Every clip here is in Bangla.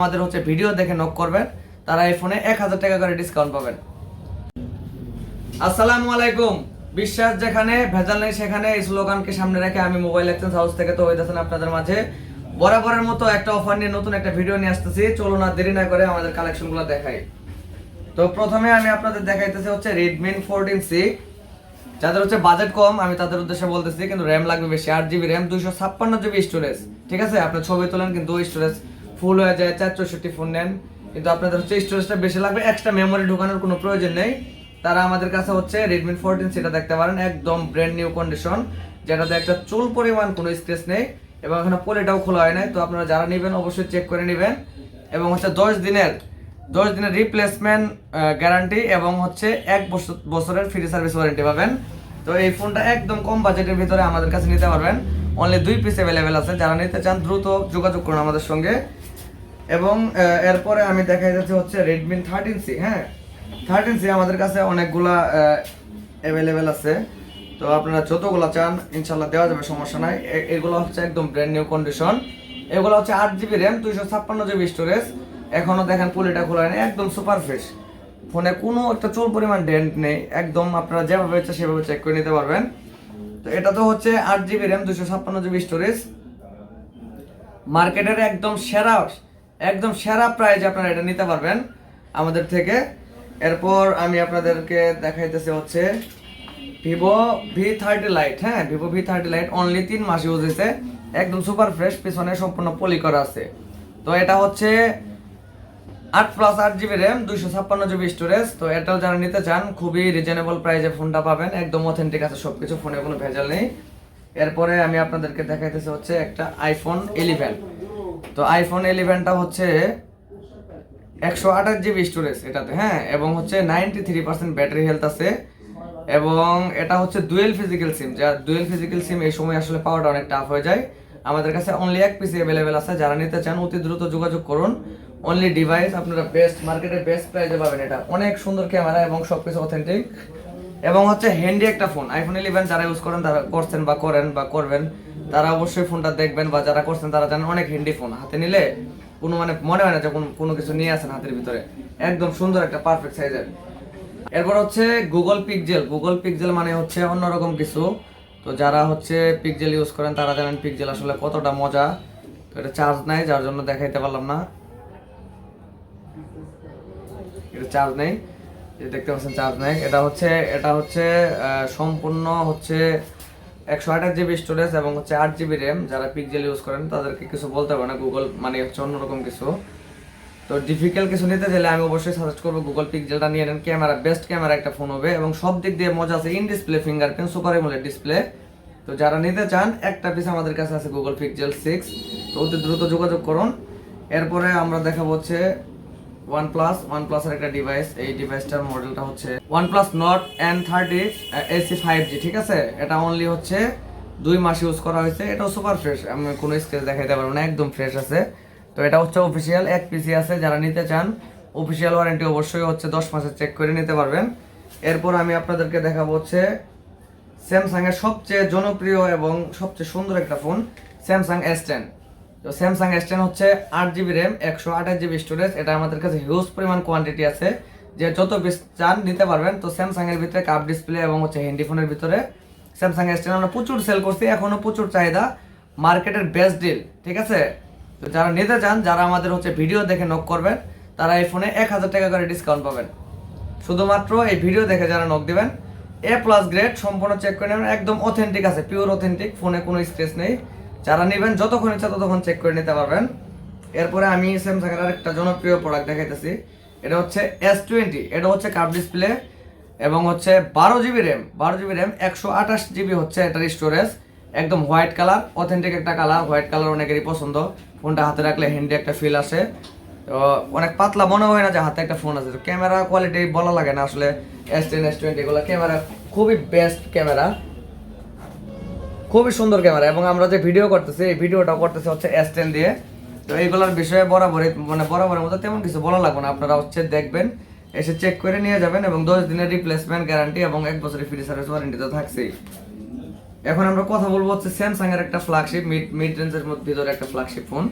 আমাদের হচ্ছে ভিডিও দেখে নক করবেন, তারা এই ফোনে এক হাজার টাকা করে ডিসকাউন্ট পাবেন। আসসালামু আলাইকুম। বিশ্বাস যেখানে, ভেজাল নেই সেখানে, এই স্লোগানকে সামনে রেখে আমি মোবাইল এক্সচেঞ্জ হাউস থেকে তো হইতেছেন আপনাদের মাঝে। বরাবরের মতো একটা অফার নিয়ে নতুন একটা ভিডিও নিয়ে আসতেছি। চলুন আর দেরি না করে আমাদের কালেকশনগুলো দেখাই। তো প্রথমে আমি আপনাদের দেখাইতেছি হচ্ছে রেডমি ফোরটিন সি যাদের হচ্ছে বাজেট কম, আমি তাদের উদ্দেশ্যে বলতেছি, কিন্তু র্যাম লাগবে বেশি। আট জিবি র্যাম দুইশো ছাপ্পান্ন জিবি স্টোরেজ ঠিক আছে? আপনি ছবি তোলেন, কিন্তু স্টোরেজ ফুল হয়ে যায়, চার চৌষট্টি ফোন নেন। কিন্তু আপনাদের হচ্ছে স্টোরেজটা বেশি লাগবে এক্সট্রা মেমোরি ঢোকানোর কোনো প্রয়োজন নেই। তারা আমাদের কাছে হচ্ছে রেডমি ফোরটিন সেটা দেখতে পারেন, একদম ব্র্যান্ড নিউ কন্ডিশন যেটাতে একটা চুল পরিমাণ কোনো স্ক্রেচ নেই এবং এখানে পলিটাও খোলা হয় নাই। তো আপনারা যারা নেবেন অবশ্যই চেক করে নেবেন। এবং হচ্ছে দশ দিনের দশ দিনের রিপ্লেসমেন্ট গ্যারান্টি এবং হচ্ছে এক বছর বছরের ফ্রি সার্ভিস ওয়ারেন্টি পাবেন। তো এই ফোনটা একদম কম বাজেটের ভিতরে আমাদের কাছে নিতে পারবেন। অনলি দুই পিস অ্যাভেলেবেল আছে। যারা নিতে চান দ্রুত যোগাযোগ করুন আমাদের সঙ্গে। এবং এরপরে আমি দেখাই যাচ্ছে হচ্ছে রেডমি থার্টিন সি হ্যাঁ? থার্টিন সি আমাদের কাছে অনেকগুলা অ্যাভেলেবেল আছে। তো আপনারা যতগুলো চান ইনশাল্লাহ দেওয়া যাবে, সমস্যা নাই। এগুলো হচ্ছে একদম ব্র্যান্ড নিউ কন্ডিশন এগুলো হচ্ছে আট জিবি র্যাম দুইশো ছাপ্পান্ন জিবি স্টোরেজ এখনও দেখেন পুলিটা খোলা নেই একদম সুপার ফ্রেশ ফোনে কোনো একটা চুল পরিমাণ ডেন্ট নেই, একদম আপনারা যেভাবে ইচ্ছা সেভাবে চেক করে নিতে পারবেন। তো এটা তো হচ্ছে আট জিবি র্যাম দুশো ছাপ্পান্ন জিবি স্টোরেজ মার্কেটের একদম সেরা একদম সেরা প্রাইজ আপনারা এটা নিতে পারবেন আমাদের থেকে। এরপর আমি আপনাদেরকে দেখাইতেছি হচ্ছে ভিভো ভি থার্টি লাইট হ্যাঁ? Vivo V thirty lite only তিন মাস ইউজ হয়েছে একদম সুপার ফ্রেশ পিছনে সম্পূর্ণ পলি করা আছে। তো এটা হচ্ছে আট প্লাস আট জিবি র্যাম দুইশো ছাপ্পান্ন জিবি স্টোরেজ তো এটাও যারা নিতে চান, খুবই রিজনেবল প্রাইসে ফোনটা পাবেন। একদম অথেন্টিক আছে সবকিছু ফোনে কোনো ভেজাল নেই। এরপরে আমি আপনাদেরকে দেখাইতেছি হচ্ছে একটা আইফোন ইলেভেন তো আইফোন ইলেভেনটা হচ্ছে একশো আঠাশ জিবি স্টোরেজ এটাতে হ্যাঁ? এবং হচ্ছে ninety three percent battery health আছে। এবং এটা হচ্ছে ডুয়েল ফিজিক্যাল সিম যা ডুয়েল ফিজিক্যাল সিম এই সময় আসলে পাওয়াটা অনেক টাফ হয়ে যায়। আমাদের কাছে অনলি এক পিসি অ্যাভেলেবেল আছে, যারা নিতে চান অতি দ্রুত যোগাযোগ করুন। অনলি ডিভাইস আপনারা বেস্ট মার্কেটে বেস্ট প্রাইসে পাবেন এটা। অনেক সুন্দর ক্যামেরা এবং সব কিছু অথেন্টিক এবং হচ্ছে হ্যান্ডি একটা ফোন আইফোন ইলেভেন যারা ইউজ করেন, তারা করছেন বা করেন বা করবেন। তারা অবশ্যই ফোনটা দেখবেন বা যারা করছেন তারা জানেন অনেক হ্যান্ডি ফোন হাতে নিলে কোনো মানে মনে হয় না যখন কোনো কিছু নিয়ে আসেন হাতের ভিতরে। একদম সুন্দর একটা পারফেক্ট সাইজের এরপর হচ্ছে গুগল পিকজেল গুগল পিকজেল মানে হচ্ছে অন্যরকম কিছু। তো যারা হচ্ছে পিকজেল ইউজ করেন, তারা জানেন পিকজেল আসলে কতটা মজা। তো এটা চার্জ নাই, যার জন্য দেখাইতে পারলাম না। এটা চার্জ নেই। দেখতে পাচ্ছেন চার্জ নেই। এটা হচ্ছে এটা হচ্ছে সম্পূর্ণ হচ্ছে একশো আঠাশ জিবি স্টোরেজ এবং হচ্ছে আট জিবি র্যাম যারা পিকজেল ইউজ করেন, তাদেরকে কিছু বলতে পারবে না গুগল মানে হচ্ছে অন্যরকম কিছু। তো ডিফিকাল্ট কিছু নিতে চাইলে আমি অবশ্যই সাজেস্ট করব গুগল পিকজেলটা নিয়ে নেন। ক্যামেরা বেস্ট ক্যামেরা একটা ফোন হবে এবং সব দিক দিয়ে মজা আছে। In display fingerprint super AMOLED display তো যারা নিতে চান, একটা পিস আমাদের কাছে আছে গুগল পিকজেল সিক্স তো অতি দ্রুত যোগাযোগ করুন। এরপরে আমরা দেখাবো হচ্ছে প্লাস ওয়ান প্লাসের একটা ডিভাইস এই ডিভাইসটার মডেলটা হচ্ছে N thirty AC five G ঠিক আছে? এটা অনলি হচ্ছে দুই মাস ইউজ করা হয়েছে। এটাও সুপার ফ্রেশ আমি কোনো স্ক্রেচ দেখাইতে পারব না, একদম ফ্রেশ আছে। তো এটা হচ্ছে অফিসিয়াল এক পিসি আছে, যারা নিতে চান অফিসিয়াল ওয়ারেন্টি অবশ্যই হচ্ছে দশ মাসের চেক করে নিতে পারবেন। এরপর আমি আপনাদেরকে দেখাবো হচ্ছে স্যামসাং এর সবচেয়ে জনপ্রিয় এবং সবচেয়ে সুন্দর একটা ফোন স্যামসাং এস টেন তো স্যামসাং এস টেন হচ্ছে আট জিবি র্যাম একশো আঠাশ জিবি স্টোরেজ এটা আমাদের কাছে হিউজ পরিমাণ কোয়ান্টিটি আছে। যে যত পিস চান নিতে পারবেন, তো স্যামসাং এর ভিতরে কাপ ডিসপ্লে এবং হচ্ছে হ্যান্ডি ফোনের ভিতরে স্যামসাং এস টেন আমরা প্রচুর সেল করছি, এখনও প্রচুর চাহিদা। মার্কেটের বেস্ট ডিল ঠিক আছে? তো যারা নিতে চান, যারা আমাদের হচ্ছে ভিডিও দেখে নক করবেন, তারা এই ফোনে এক হাজার টাকা করে ডিসকাউন্ট পাবেন। শুধুমাত্র এই ভিডিও দেখে যারা নক দেবেন এ প্লাস গ্রেড সম্পূর্ণ চেক করে নেবেন। একদম অথেন্টিক আছে পিওর অথেন্টিক ফোনে কোনো স্ক্রেচ নেই। যারা নেবেন যতক্ষণ ইচ্ছা ততক্ষণ চেক করে নিতে পারবেন। এরপরে আমি স্যামসাং এর আরেকটা জনপ্রিয় প্রোডাক্ট দেখাইতেছি। এটা হচ্ছে এস টোয়েন্টি এটা হচ্ছে কাপ ডিসপ্লে এবং হচ্ছে বারো জিবি র্যাম বারো জিবি র্যাম একশো আঠাশ জিবি হচ্ছে এটার স্টোরেজ একদম হোয়াইট কালার অথেন্টিক একটা কালার হোয়াইট কালার অনেকেরই পছন্দ। ফোনটা হাতে রাখলে হ্যান্ডি একটা ফিল আসে। অনেক পাতলা মনে হয় না যে হাতে একটা ফোন আছে। ক্যামেরা কোয়ালিটি বলা লাগে না আসলে এস টেন এস টোয়েন্টি এগুলো ক্যামেরা খুবই বেস্ট ক্যামেরা খুবই সুন্দর ক্যামেরা এবং আমরা যে ভিডিও করতেছি, এই ভিডিওটা করতেছি হচ্ছে এস টেন দিয়ে। তো এইগুলোর বিষয়ে বরাবরই মানে বরাবরের মতো তেমন কিছু বলা লাগবে না। আপনারা হচ্ছে দেখবেন, এসে চেক করে নিয়ে যাবেন, এবং দশ দিনের রিপ্লেসমেন্ট গ্যারান্টি এবং এক বছরের ফ্রি সার্ভিস ওয়ারেন্টি তো থাকছেই। এখন আমরা কথা বলব হচ্ছে স্যামসাং এর একটা ফ্ল্যাগশিপ মিড মিড রেঞ্জের ভিতরে একটা ফ্ল্যাগশিপ ফোন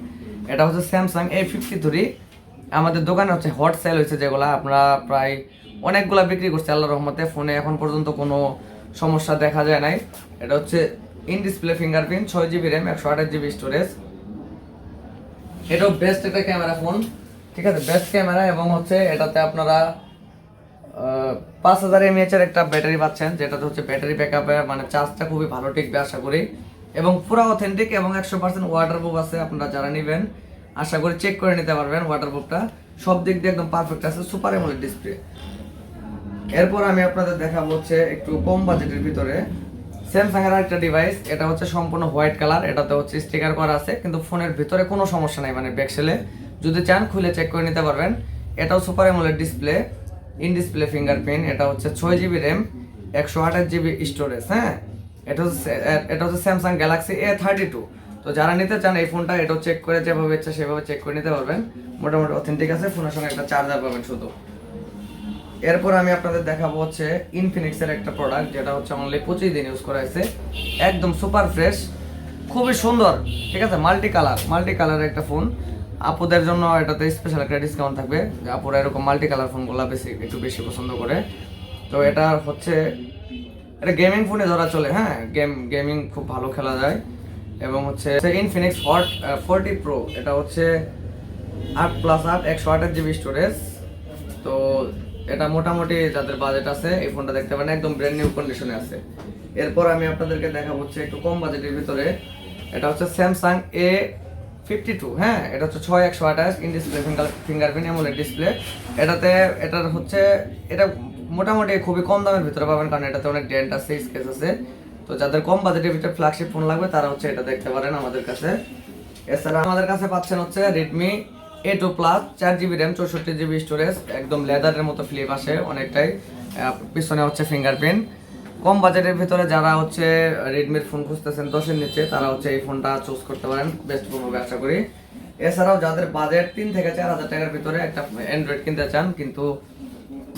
এটা হচ্ছে স্যামসাং এ ফিফটি থ্রি আমাদের দোকানে হচ্ছে হট সেল হয়েছে যেগুলো আমরা প্রায় অনেকগুলা বিক্রি করছি আল্লাহ রহমতে। ফোনে এখন পর্যন্ত কোনো সমস্যা দেখা যায় নাই। এটা হচ্ছে ইন ডিসপ্লে ফিঙ্গারপ্রিন্ট, ছয় জিবি র্যাম একশো আঠাশ জিবি স্টোরেজ এটাও বেস্ট একটা ক্যামেরা ফোন, ঠিক আছে? বেস্ট ক্যামেরা এবং হচ্ছে এটাতে আপনারা পাঁচ হাজার এমএএচ এর একটা ব্যাটারি পাচ্ছেন, যেটাতে হচ্ছে ব্যাটারি ব্যাক ব্যাকআপে মানে চার্জটা খুবই ভালো টিকবে, আশা করি। এবং পুরো অথেন্টিক এবং একশো পার্সেন্ট ওয়াটারপ্রুফ আছে, আপনারা যারা নেবেন, আশা করি চেক করে নিতে পারবেন ওয়াটারপ্রুফটা সব দিক দিয়ে একদম পারফেক্ট আছে সুপার এমোলেড ডিসপ্লে এরপর আমি আপনাদের দেখাবো হচ্ছে একটু কম বাজেটের ভিতরে। স্যামসাং এর একটা ডিভাইস এটা হচ্ছে সম্পূর্ণ হোয়াইট কালার এটাতে হচ্ছে স্টিকার করা আছে, কিন্তু ফোনের ভিতরে কোনো সমস্যা নাই মানে ব্যাকসেলে যদি চান খুলে চেক করে নিতে পারবেন। এটাও super AMOLED display in display fingerprint এটা হচ্ছে ছয় জিবি র্যাম একশো আঠাশ জিবি স্টোরেজ হ্যাঁ? এটা হচ্ছে এটা হচ্ছে Samsung Galaxy A thirty two তো যারা নিতে চান এই ফোনটা, এটাও চেক করে যেভাবে ইচ্ছা সেভাবে চেক করে নিতে পারবেন। মোটামুটি অথেন্টিক আছে, ফোনের সঙ্গে একটা চার্জার পাবেন শুধু। এরপর আমি আপনাদের দেখাবো হচ্ছে ইনফিনিক্স এর একটা প্রোডাক্ট যেটা হচ্ছে অনলি পঁচিশ দিন ইউজ করা হয়েছে। একদম সুপার ফ্রেশ খুবই সুন্দর, ঠিক আছে? মাল্টি কালার মাল্টি কালারের একটা ফোন আপুদের জন্য এটাতে স্পেশাল একটা ডিসকাউন্ট থাকবে। আপুরা এরকম মাল্টি কালার ফোনগুলো বেশি, একটু বেশি পছন্দ করে। তো এটা হচ্ছে, এটা গেমিং ফোনে ধরা চলে হ্যাঁ? গেম গেমিং খুব ভালো খেলা যায়। এবং হচ্ছে ইনফিনিক্স হট ফোরটি প্রো এটা হচ্ছে আট প্লাস আট, একশো আঠাশ জিবি স্টোরেজ তো এটা মোটামুটি যাদের বাজেট আছে, এই ফোনটা দেখতে পারেন, একদম ব্র্যান্ড নিউ কন্ডিশনে আছে। এরপর আমি আপনাদেরকে দেখাবো হচ্ছে একটু কম বাজেটের ভিতরে। এটা হচ্ছে স্যামসাং এ ফিফটি টু হ্যাঁ? এটা হচ্ছে ছয় একশো আঠাশ in display finger fingerprint AMOLED display এটাতে, এটার হচ্ছে, এটা মোটামুটি খুবই কম দামের ভিতরে পাবেন, কারণ এটাতে অনেক ডেন্ট আছে স্কেচ আছে। তো যাদের কম বাজেটের ভিতরে ফ্ল্যাগশিপ ফোন লাগবে, তারা হচ্ছে এটা দেখতে পারেন আমাদের কাছে। এছাড়া আমাদের কাছে পাচ্ছেন হচ্ছে রেডমি এ টু প্লাস চার জিবি র্যাম চৌষট্টি জিবি স্টোরেজ একদম লেদারের মতো ফ্লিপ আসে অনেকটাই। পিছনে হচ্ছে ফিঙ্গারপ্রিন্ট কম বাজেটের ভিতরে যারা হচ্ছে রেডমির ফোন খুঁজতেছেন দশের নিচে, তারা হচ্ছে এই ফোনটা চুজ করতে পারেন বেস্ট ফোন হবে আশা করি। এছাড়াও যাদের বাজেট তিন থেকে চার হাজার টাকার ভিতরে একটা অ্যান্ড্রয়েড কিনতে চান, কিন্তু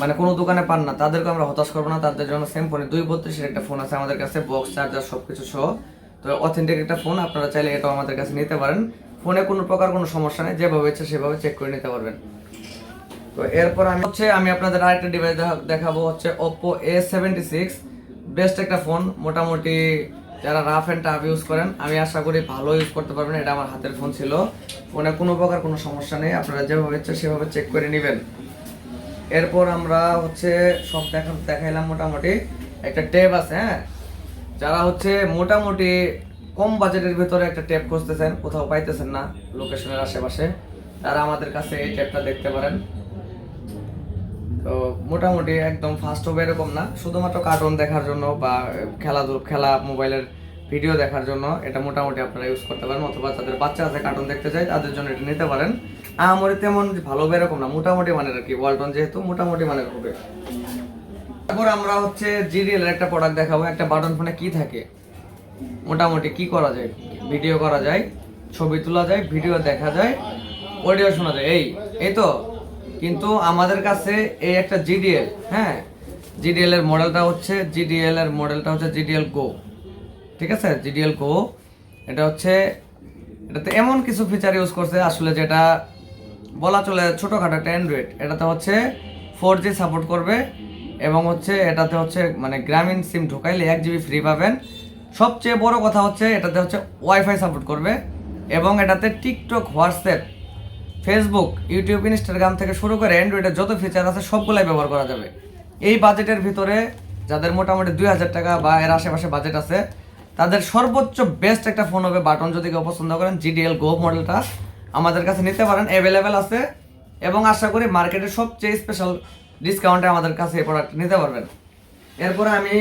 মানে কোনো দোকানে পান না, তাদেরকে আমরা হতাশ করব না, তাদের জন্য সেম ফোনে দুই বত্রিশের একটা ফোন আছে আমাদের কাছে বক্স চার্জার সব কিছু সহ। তো অথেন্টিক একটা ফোন আপনারা চাইলে এটাও আমাদের কাছে নিতে পারেন। ফোনে কোনো প্রকার কোনো সমস্যা নেই, যেভাবে ইচ্ছে সেভাবে চেক করে নিতে পারবেন। তো এরপর আমি হচ্ছে, আমি আপনাদের আরেকটা ডিভাইস দেখাবো হচ্ছে Oppo A seventy six best একটা ফোন মোটামুটি যারা রাফ অ্যান্ড টাফ ইউজ করেন, আমি আশা করি ভালো ইউজ করতে পারবেন, এটা আমার হাতের ফোন ছিল। ফোনে কোনো প্রকার কোনো সমস্যা নেই, আপনারা যেভাবে ইচ্ছে সেভাবে চেক করে নেবেন। এরপর আমরা হচ্ছে সব দেখা, দেখাইলাম মোটামুটি, একটা ট্যাব আছে হ্যাঁ? যারা হচ্ছে মোটামুটি কম বাজেটের ভিতরে একটা ট্যাপ খুঁজতেছেন, কোথাও পাইতেছেন না লোকেশনের আশেপাশে। তারা আমাদের কাছে এই ট্যাপটা দেখতে পারেন। তো মোটামুটি একদম ফাস্ট হবে এরকম না। শুধুমাত্র কার্টুন দেখার জন্য বা খেলাধুলো, খেলা মোবাইলের ভিডিও দেখার জন্য এটা মোটামুটি আপনারা ইউজ করতে পারেন। অথবা যাদের বাচ্চা আছে কার্টুন দেখতে চাই তাদের জন্য এটা নিতে পারেন। আমার তেমন ভালো হবে এরকম না। মোটামুটি মানের আর কি। ওয়ালটন যেহেতু, মোটামুটি মানের হবে। তারপর আমরা হচ্ছে জিডিএল এর একটা প্রোডাক্ট দেখাবো। একটা বাটন ফোনে কি থাকে? মোটামুটি কি করা যায়? ভিডিও করা যায়, ছবি তোলা যায়, ভিডিও দেখা যায়, অডিও শোনা যায়। এই এই তো। কিন্তু আমাদের কাছে এই একটা জিডিএল হ্যাঁ? জিডিএল এর মডেলটা হচ্ছে জিডিএল এর মডেলটা হচ্ছে জিডিএল গো ঠিক আছে? জিডিএল গো এটা হচ্ছে, এটাতে এমন কিছু ফিচার ইউজ করছে আসলে যেটা বলা চলে ছোটোখাটো একটা অ্যান্ড্রয়েড এটাতে হচ্ছে ফোর জি সাপোর্ট করবে এবং হচ্ছে এটাতে হচ্ছে মানে গ্রামীণ সিম ঢোকাইলে এক জিবি ফ্রি পাবেন। সবচেয়ে বড় কথা হচ্ছে এটাতে হচ্ছে ওয়াইফাই সাপোর্ট করবে এবং এটাতে TikTok WhatsApp Facebook YouTube Instagram থেকে শুরু করে অ্যান্ড্রয়েডের যত ফিচার আছে সবগুলাই ব্যবহার করা যাবে। এই বাজেটের ভিতরে যাদের মোটামুটি দুই হাজার টাকা বা এর আশেপাশে বাজেট আছে, তাদের সর্বোচ্চ বেস্ট একটা ফোন হবে বাটন যদি কেউ পছন্দ করেন জিডিএল গো মডেলটা আমাদের কাছে নিতে পারেন অ্যাভেলেবেল আছে এবং আশা করি মার্কেটের সবচেয়ে স্পেশাল ডিসকাউন্টে আমাদের কাছে এই প্রোডাক্ট নিতে পারবেন। এরপরে আমি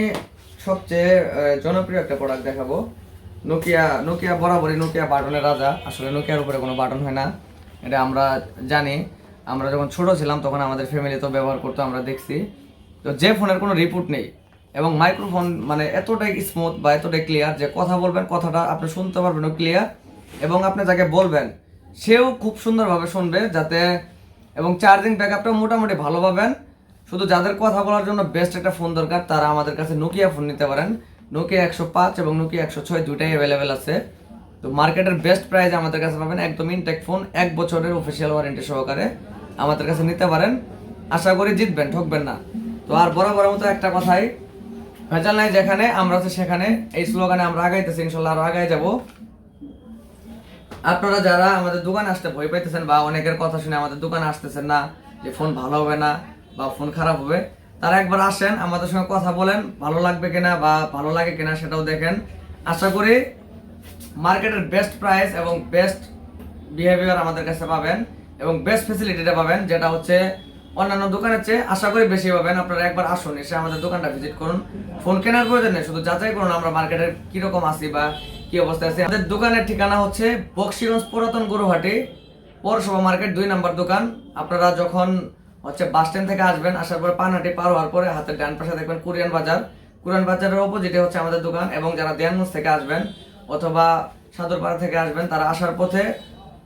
সবচেয়ে জনপ্রিয় একটা প্রোডাক্ট দেখাবো। নোকিয়া নোকিয়া বরাবরই নোকিয়া বাটনের রাজা। আসলে নোকিয়ার উপরে কোনো বাটন হয় না। এটা আমরা জানি। আমরা যখন ছোট ছিলাম তখন আমাদের ফ্যামিলি তো ব্যবহার করতো, আমরা দেখছি। তো যে ফোনের কোনো রিপোর্ট নেই। এবং মাইক্রোফোন মানে এতটাই স্মুথ বা এতটাই ক্লিয়ার যে কথা বলবেন, কথাটা আপনি শুনতে পারবেন ক্লিয়ার এবং আপনি যাকে বলবেন, সেও খুব সুন্দরভাবে শুনবে যাতে, এবং চার্জিং ব্যাকআপটাও মোটামুটি ভালো পাবেন। শুধু যাদের কথা বলার জন্য বেস্ট একটা ফোন দরকার, তারা আমাদের কাছে নোকিয়া ফোন নিতে পারেন। নোকিয়া একশো পাঁচ এবং নোকিয়া একশো ছয় দুটাই অ্যাভেলেবেল আছে। তো মার্কেটের বেস্ট প্রাইস আমাদের কাছে পাবেন একদম ইনটেক ফোন এক বছরের অফিসিয়াল ওয়ারেন্টি সহকারে আমাদের কাছে নিতে পারেন। আশা করি জিতবেন, ঠকবেন না। তো আর বরাবর মতো একটা কথাই, ভেজাল নাই যেখানে, আমরা হচ্ছে সেখানে। এই স্লোগানে আমরা আগাইতেছি, ইনশাল্লাহ আরও আগাই যাব। আপনারা যারা আমাদের দোকানে আসতে ভয় পাইতেছেন বা অনেকের কথা শুনে আমাদের দোকানে আসতেছেন না, যে ফোন ভালো হবে না বা ফোন খারাপ হবে, তারা একবার আসেন, আমাদের সঙ্গে কথা বলেন, ভালো লাগবে কিনা বা ভালো লাগে কিনা সেটাও দেখেন। আশা করি মার্কেটের বেস্ট প্রাইস এবং বেস্ট বিহেভিয়ার আমাদের কাছে পাবেন এবং বেস্ট ফেসিলিটিটা পাবেন, যেটা হচ্ছে অন্যান্য দোকানের চেয়ে আশা করি বেশি পাবেন। আপনারা একবার আসুন, এসে আমাদের দোকানটা ভিজিট করুন। ফোন কেনার প্রয়োজন নেই, শুধু যাচাই করুন আমরা মার্কেটের কীরকম আছি বা কি অবস্থায় আছে। আমাদের দোকানের ঠিকানা হচ্ছে বক্সিগঞ্জ পুরাতন গরুহাটি, পৌরসভা মার্কেট দুই নম্বর দোকান। আপনারা যখন হচ্ছে বাস স্ট্যান্ড থেকে আসবেন, আসার পর পানহাটি পার হওয়ার পরে হাতের ডান পাশে দেখবেন কোরিয়ান বাজার। কোরিয়ান বাজারের অপোজিটে হচ্ছে আমাদের দোকান এবং যারা দেয়ানগঞ্জ থেকে আসবেন অথবা সাদরপাড়া থেকে আসবেন, তারা আসার পথে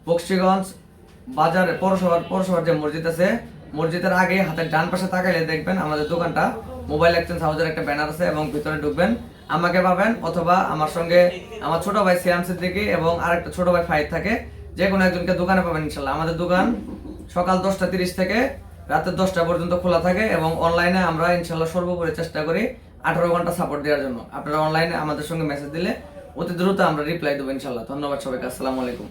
বক্সিগঞ্জ বাজারে, পৌরসভার পৌরসভার যে মসজিদ আছে, মসজিদের আগে হাতের ডান পাশে তাকাইলে দেখবেন আমাদের দোকানটা মোবাইল এক্সচেঞ্জ হাউসের একটা ব্যানার আছে এবং ভিতরে ঢুকবেন। আমাকে পাবেন অথবা আমার সঙ্গে আমার ছোট ভাই সিয়াম সিদ্দিকি এবং আরেকটা ছোট ভাই ফাইদ থাকে। যে কোনো একজনকে দোকানে পাবেন ইনশাল্লাহ। আমাদের দোকান সকাল দশটা তিরিশ থেকে রাতে দশটা পর্যন্ত খোলা থাকে এবং অনলাইনে আমরা ইনশাল্লাহ সর্বোপরি চেষ্টা করি আঠারো ঘণ্টা সাপোর্ট দেওয়ার জন্য। আপনারা অনলাইনে আমাদের সঙ্গে মেসেজ দিলে অতি দ্রুত আমরা রিপ্লাই দেবো ইনশাল্লাহ। ধন্যবাদ সবাইকে। আসসালামু আলাইকুম।